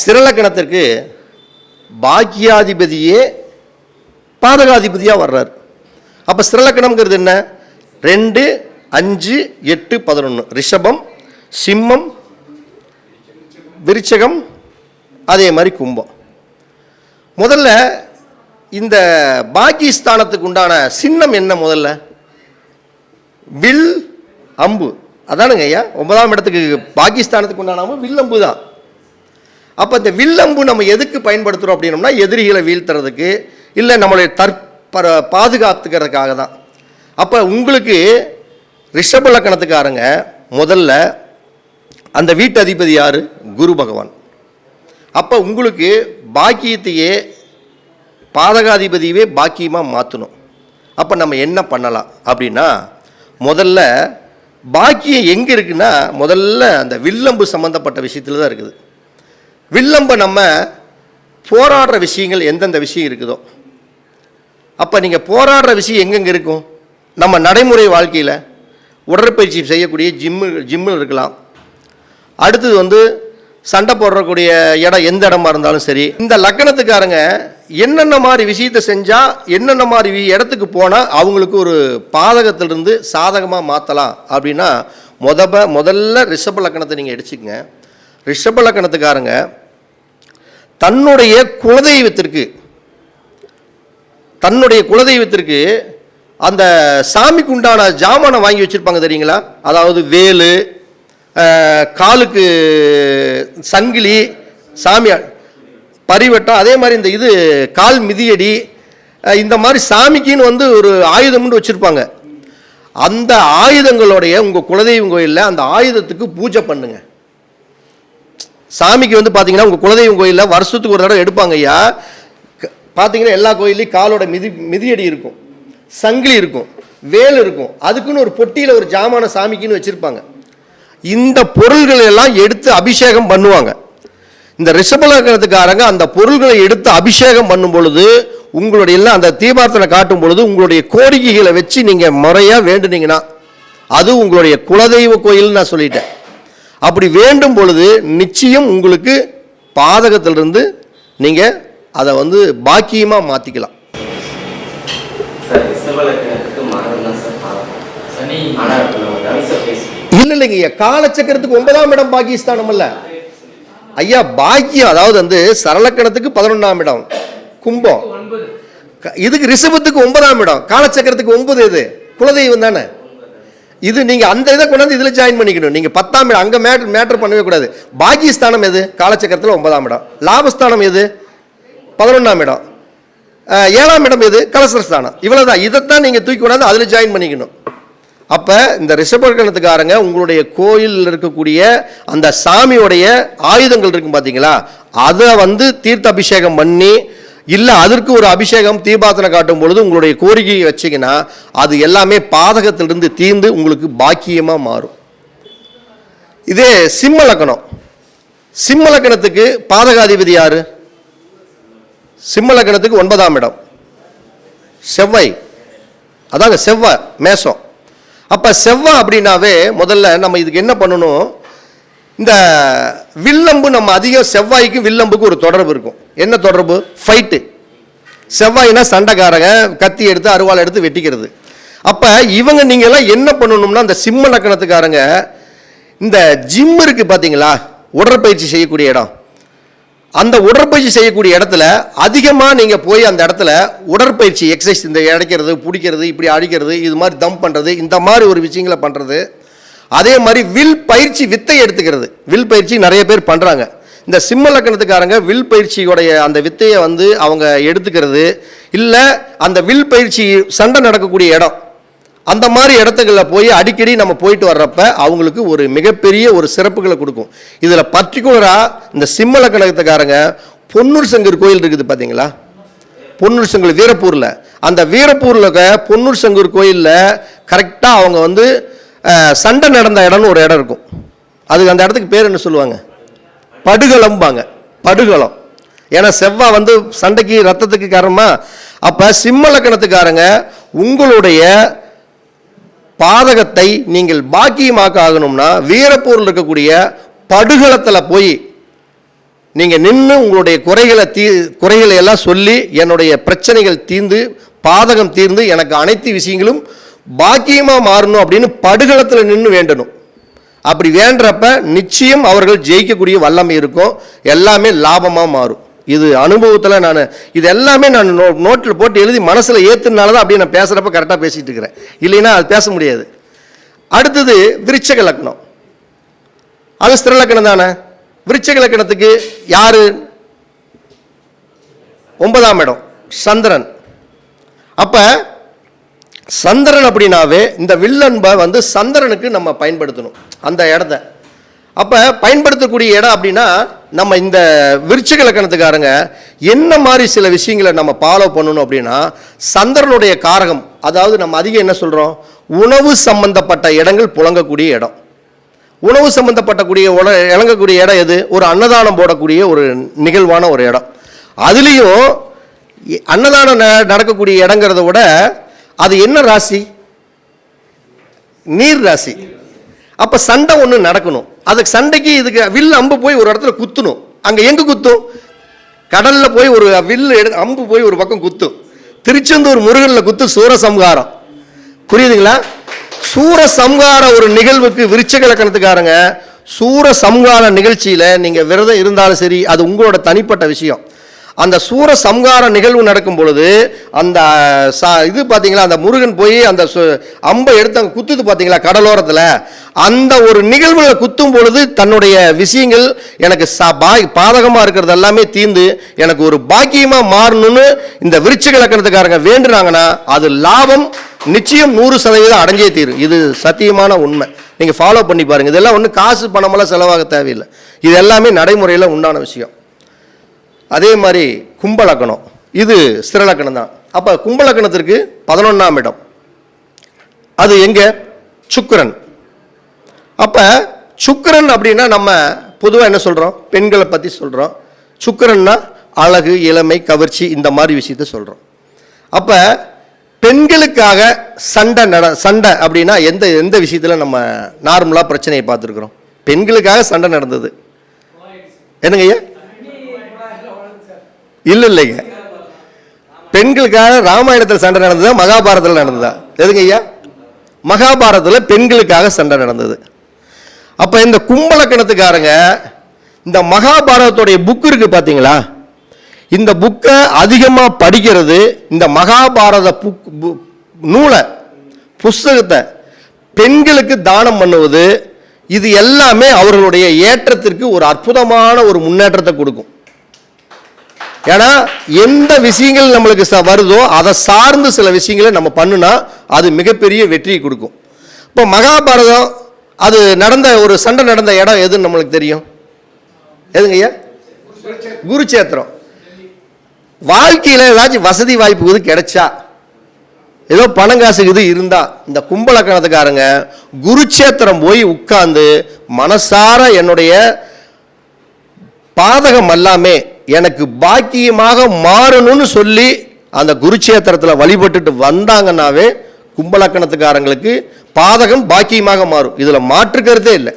சிரலக்கணத்திற்கு பாக்கியாதிபதியே பாதகாதிபதியாக வர்றார். அப்போ சிரலக்கணம்ங்கிறது என்ன? ரெண்டு அஞ்சு எட்டு பதினொன்று ரிஷபம் சிம்மம் விருச்சகம் அதே மாதிரி கும்பம். முதல்ல இந்த பாக்கிஸ்தானத்துக்கு உண்டான சின்னம் என்ன முதல்ல? வில் அம்பு. அதானுங்க ஐயா ஒன்பதாம் இடத்துக்கு பாகிஸ்தானத்துக்கு உண்டான அம்பு வில் அம்பு தான் அப்போ இந்த வில்லம்பு நம்ம எதுக்கு பயன்படுத்துகிறோம் அப்படின்னோம்னா எதிரிகளை வீழ்த்துறதுக்கு இல்லை நம்மளுடைய தற்ப பாதுகாத்துக்கிறதுக்காக தான். அப்போ உங்களுக்கு ரிஷப லக்கணத்துக்காரங்க முதல்ல அந்த வீட்டு அதிபதி யார்? குரு பகவான். அப்போ உங்களுக்கு பாக்கியத்தையே பாதகாதிபதியவே பாக்கியமாக மாற்றணும் அப்போ நம்ம என்ன பண்ணலாம் அப்படின்னா முதல்ல பாக்கியம் எங்கே இருக்குன்னா முதல்ல அந்த வில்லம்பு சம்மந்தப்பட்ட விஷயத்தில் தான் இருக்குது. வில்லம்ப நம்ம போராடுற விஷயங்கள் எந்தெந்த விஷயம் இருக்குதோ. அப்போ நீங்கள் போராடுற விஷயம் எங்கெங்கே இருக்கும்? நம்ம நடைமுறை வாழ்க்கையில் உடற்பயிற்சி செய்யக்கூடிய ஜிம்மு ஜிம்மில் இருக்கலாம். அடுத்தது வந்து சண்டை போடுறக்கூடிய இடம் எந்த இடமா இருந்தாலும் சரி. இந்த லக்கணத்துக்காரங்க என்னென்ன மாதிரி விஷயத்தை செஞ்சால் என்னென்ன மாதிரி இடத்துக்கு போனால் அவங்களுக்கு ஒரு பாதகத்திலிருந்து சாதகமாக மாற்றலாம் அப்படின்னா முதப முதல்ல ரிஷப லக்கணத்தை நீங்கள் எடுத்துக்கங்க. ரிஷபலக்கணத்துக்காரங்க தன்னுடைய குலதெய்வத்திற்கு தன்னுடைய குலதெய்வத்திற்கு அந்த சாமிக்கு உண்டான ஜாமானை வாங்கி வச்சுருப்பாங்க தெரியுங்களா? அதாவது வேலு காலுக்கு சங்கிலி சாமி பரிவட்டம் அதே மாதிரி இந்த இது கால் மிதியடி இந்த மாதிரி சாமிக்குன்னு வந்து ஒரு ஆயுதம்னு வச்சுருப்பாங்க. அந்த ஆயுதங்களுடைய உங்கள் குலதெய்வம் கோயிலில் அந்த ஆயுதத்துக்கு பூஜை பண்ணுங்கள் சாமிக்கு வந்து பார்த்தீங்கன்னா உங்கள் குலதெய்வம் கோயிலில் வருஷத்துக்கு ஒரு தடவை எடுப்பாங்க ஐயா. க- பார்த்தீங்கன்னா எல்லா கோயிலையும் காலோட மிதி மிதியடி இருக்கும். சங்கிலி இருக்கும். வேல் இருக்கும். அதுக்குன்னு ஒரு பொட்டியில் ஒரு ஜாமான சாமிக்குன்னு வச்சுருப்பாங்க. இந்த பொருள்களை எல்லாம் எடுத்து அபிஷேகம் பண்ணுவாங்க. இந்த ரிஷபலக்கணத்துக்காரங்க அந்த பொருள்களை எடுத்து அபிஷேகம் பண்ணும் பொழுது உங்களுடைய எல்லாம் அந்த தீபார்த்தனை காட்டும் பொழுது உங்களுடைய கோரிக்கைகளை வச்சு நீங்கள் முறையாக வேண்டுனீங்கன்னா அது உங்களுடைய குலதெய்வ கோயில்னு நான் சொல்லிட்டேன். அப்படி வேண்டும் பொழுது நிச்சயம் உங்களுக்கு பாதகத்திலிருந்து நீங்கள் அதை வந்து பாக்கியமாக மாற்றிக்கலாம் இல்லை இல்லைங்க காலச்சக்கரத்துக்கு ஒன்பதாம் இடம் பாகிஸ்தானம் அல்ல ஐயா பாக்கியம் அதாவது வந்து சரளக்கணத்துக்கு பதினொன்றாம் இடம். கும்பம். இதுக்கு ரிஷபத்துக்கு ஒன்பதாம் இடம். காலச்சக்கரத்துக்கு ஒன்பது இது. குலதெய்வம் தானே? இது நீங்கள் அந்த இதை கொண்டாந்து இதில் ஜாயின் பண்ணிக்கணும். நீங்கள் பத்தாம் இடம் அங்கே மேட்ரு மேட்ரு பண்ணவே கூடாது. பாக்கியஸ்தானம் எது? காலச்சக்கரத்தில் ஒன்பதாம் இடம். லாபஸ்தானம் எது? பதினொன்றாம் இடம். ஏழாம் இடம் எது? கலசரஸ்தானம் இவ்வளவுதான். இதைத்தான் நீங்கள் தூக்கி கொண்டாந்து அதில் ஜாயின் பண்ணிக்கணும். அப்போ இந்த ரிஷபகணத்துக்காரங்க உங்களுடைய கோயிலில் இருக்கக்கூடிய அந்த சாமியோடைய ஆயுதங்கள் இருக்கும் பார்த்தீங்களா அதை வந்து தீர்த்த அபிஷேகம் பண்ணி இல்லை அதற்கு ஒரு அபிஷேகம் தீபாத்தனை காட்டும் பொழுது உங்களுடைய கோரிக்கையை வச்சிங்கன்னா அது எல்லாமே பாதகத்திலிருந்து தீர்ந்து உங்களுக்கு பாக்கியமாக மாறும். இதே சிம்ம லக்கணம். சிம்ம லக்கணத்துக்கு பாதகாதிபதி யார்? சிம்ம லக்கணத்துக்கு ஒன்பதாம் இடம். செவ்வாய். அதாங்க செவ்வாய் மேசம் அப்போ செவ்வாய் அப்படின்னாவே முதல்ல நம்ம இதுக்கு என்ன பண்ணணும்? இந்த வில்லம்பு நம்ம அதிகம் செவ்வாய்க்கு வில்லம்புக்கு ஒரு தொடர்பு இருக்கும். என்ன தொடர்பு? ஃபைட்டு செவ்வாயினா சண்டைக்காரங்க கத்தி எடுத்து அருவாள் எடுத்து வெட்டிக்கிறது. அப்போ இவங்க நீங்கள்லாம் என்ன பண்ணணும்னா அந்த சிம்ம லக்கணத்துக்காரங்க இந்த ஜிம் இருக்குது பார்த்தீங்களா உடற்பயிற்சி செய்யக்கூடிய இடம். அந்த உடற்பயிற்சி செய்யக்கூடிய இடத்துல அதிகமாக நீங்கள் போய் அந்த இடத்துல உடற்பயிற்சி எக்ஸசைஸ் இந்த இடைக்கிறது பிடிக்கிறது இப்படி அடிக்கிறது இது மாதிரி தம் பண்ணுறது இந்த மாதிரி ஒரு விஷயங்களை பண்ணுறது அதே மாதிரி வில் பயிற்சி வித்தை எடுத்துக்கிறது. வில் பயிற்சி நிறைய பேர் பண்ணுறாங்க இந்த சிம்ம லக்கணத்துக்காரங்க வில் பயிற்சியோடைய அந்த வித்தையை வந்து அவங்க எடுத்துக்கிறது. இல்லை அந்த வில் பயிற்சி சண்டை நடக்கக்கூடிய இடம். அந்த மாதிரி இடத்துக்களில் போய் அடிக்கடி நம்ம போயிட்டு வர்றப்ப அவங்களுக்கு ஒரு மிகப்பெரிய ஒரு சிறப்புகளை கொடுக்கும். இதில் பர்டிகுலராக இந்த சிம்ம லக்கணத்துக்காரங்க பொன்னூர் சங்கர் கோயில் இருக்குது பார்த்தீங்களா பொன்னூர் சங்கர் வீரப்பூரில். அந்த வீரப்பூரில் பொன்னூர் சங்கர் கோயிலில் கரெக்டாக அவங்க வந்து சண்டை நடந்த இடம்னு ஒரு இடம் இருக்கும். அதுக்கு அந்த இடத்துக்கு பேர் என்ன சொல்லுவாங்க? படுகளம்பாங்க. படுகளம். ஏன்னா செவ்வாய் வந்து சண்டைக்கு ரத்தத்துக்கு காரணமா அப்போ சிம்மலக்கணத்துக்காரங்க உங்களுடைய பாதகத்தை நீங்கள் பாக்கியமாக்க ஆகணும்னா வீரப்பூரில் இருக்கக்கூடிய படுகளத்தில் போய் நீங்கள் நின்று உங்களுடைய குறைகளை தீ குறைகளை எல்லாம் சொல்லி என்னுடைய பிரச்சனைகள் தீர்ந்து பாதகம் தீர்ந்து எனக்கு அனைத்து விஷயங்களும் பாக்கியமாக மாறணும் அப்படின்னு படுகளத்தில் நின்று வேண்டணும். அப்படி வேண்டப்ப நிச்சயம் அவர்கள் ஜெயிக்கக்கூடிய வல்லமை இருக்கும். எல்லாமே லாபமாக மாறும். இது அனுபவத்தில் நான் இது எல்லாமே நான் நோ நோட்டில் போட்டு எழுதி மனசில் ஏற்றுனால தான் அப்படியே நான் பேசுகிறப்ப கரெக்டாக பேசிகிட்டு இருக்கிறேன். இல்லைன்னா அது பேச முடியாது. அடுத்தது விருச்சக லக்னம். அது ஸ்திர தானே? விருச்சக லக்னத்துக்கு யார்? ஒன்பதாம் இடம் சந்திரன். அப்போ சந்திரன் அப்படின்னாவே இந்த வில்லன்பை வந்து சந்திரனுக்கு நம்ம பயன்படுத்தணும். அந்த இடத்த. அப்போ பயன்படுத்தக்கூடிய இடம் அப்படின்னா நம்ம இந்த விருச்சிக லக்கணத்துக்காரங்க என்ன மாதிரி சில விஷயங்களை நம்ம ஃபாலோ பண்ணணும் அப்படின்னா சந்திரனுடைய காரகம் அதாவது நம்ம அதிகம் என்ன சொல்கிறோம் உணவு சம்பந்தப்பட்ட இடங்கள் புழங்கக்கூடிய இடம். உணவு சம்பந்தப்பட்டக்கூடிய உண- இழங்கக்கூடிய இடம் எது? ஒரு அன்னதானம் போடக்கூடிய ஒரு நிகழ்வான ஒரு இடம். அதுலேயும் அன்னதானம் ந- நடக்கக்கூடிய இடங்கிறத விட அது என்ன ராசி? நீர் ராசி. அப்போ சண்டை ஒன்று நடக்கணும். அதுக்கு சண்டைக்கு இதுக்கு வில் அம்பு போய் ஒரு இடத்துல குத்தணும். அங்கே எங்கே குத்தும்? கடலில் போய் ஒரு வில் எடு அம்பு போய் ஒரு பக்கம் குத்தும். திருச்செந்தூர் முருகனில் குத்து சூரசம்ஹாரம். புரியுதுங்களா? சூர சம்ஹார ஒரு நிகழ்வுக்கு விருச்சக இலக்கணத்துக்காரங்க சூர சம்ஹார நிகழ்ச்சியில் நீங்கள் விரதம் இருந்தாலும் சரி அது உங்களோட தனிப்பட்ட விஷயம். அந்த சூர சம்ஹார நிகழ்வு நடக்கும் பொழுது அந்த ச இது பார்த்தீங்களா அந்த முருகன் போய் அந்த சு- அம்பை எடுத்து அங்கே குத்துது பார்த்தீங்களா கடலோரத்தில். அந்த ஒரு நிகழ்வுகளை குத்தும் பொழுது தன்னுடைய விஷயங்கள் எனக்கு ச பா பாதகமாக இருக்கிறது எல்லாமே தீர்ந்து எனக்கு ஒரு பாக்கியமாக மாறணும்னு இந்த விருச்சிக லக்கணத்துக்காரங்க வேண்டுனாங்கன்னா அது லாபம் நிச்சயம் நூறு சதவீதம் அடைஞ்சே தீரும். இது சத்தியமான உண்மை. நீங்கள் ஃபாலோ பண்ணி பாருங்க. இதெல்லாம் ஒன்றும் காசு பணமெல்லாம் செலவாக தேவையில்லை. இது எல்லாமே நடைமுறையில் உண்டான விஷயம். அதே மாதிரி கும்பலக்கணம். இது ஸ்திரலக்கணம் தான். அப்போ கும்பலக்கணத்திற்கு பதினொன்றாம் இடம். அது எங்கே? சுக்கிரன். அப்போ சுக்கிரன் அப்படின்னா நம்ம பொதுவாக என்ன சொல்கிறோம் பெண்களை பற்றி சொல்கிறோம் சுக்கரன்னா அழகு இளமை கவர்ச்சி இந்த மாதிரி விஷயத்த சொல்கிறோம் அப்போ பெண்களுக்காக சண்டை நட சண்டை அப்படின்னா எந்த எந்த விஷயத்தில் நம்ம நார்மலாக பிரச்சனையை பார்த்துருக்குறோம்? பெண்களுக்காக சண்டை நடந்தது. என்னங்க ஐயா? இல்லை இல்லைங்க பெண்களுக்காக ராமாயணத்தில் சண்டை நடந்ததா மகாபாரதத்தில் நடந்ததா? எதுங்க ஐயா? மகாபாரதத்தில் பெண்களுக்காக சண்டை நடந்தது. அப்போ இந்த கும்பலக்கணத்துக்காரங்க இந்த மகாபாரதத்துடைய புக் இருக்கு பார்த்தீங்களா இந்த புக்கை அதிகமாக படிக்கிறது இந்த மகாபாரத புக் பு- நூலை புஸ்தகத்தை பெண்களுக்கு தானம் பண்ணுவது இது எல்லாமே அவர்களுடைய ஏற்றத்திற்கு ஒரு அற்புதமான ஒரு முன்னேற்றத்தை கொடுக்கும். ஏன்னா எந்த விஷயங்கள் நம்மளுக்கு வருதோ அதை சார்ந்து சில விஷயங்களை நம்ம பண்ணுனா அது மிகப்பெரிய வெற்றியை கொடுக்கும். இப்போ மகாபாரதம் அது நடந்த ஒரு சண்டை நடந்த இடம் எதுன்னு நம்மளுக்கு தெரியும்? எதுங்க ஐயா? குருச்சேத்திரம். வாழ்க்கையில் ஏதாச்சும் வசதி வாய்ப்பு இது கிடைச்சா ஏதோ பணம் காசு இது இருந்தா இந்த கும்பலக்கணத்துக்காரங்க குருச்சேத்திரம் போய் உட்கார்ந்து மனசார என்னுடைய பாதகம் எல்லாமே எனக்கு பாக்கியமாக மாறணும்னு சொல்லி அந்த குருச்சேத்திரத்தில் வழிபட்டுட்டு வந்தாங்கன்னாவே கும்பலக்கணத்துக்காரங்களுக்கு பாதகம் பாக்கியமாக மாறும். இதில் மாற்று கருத்தே இல்லை.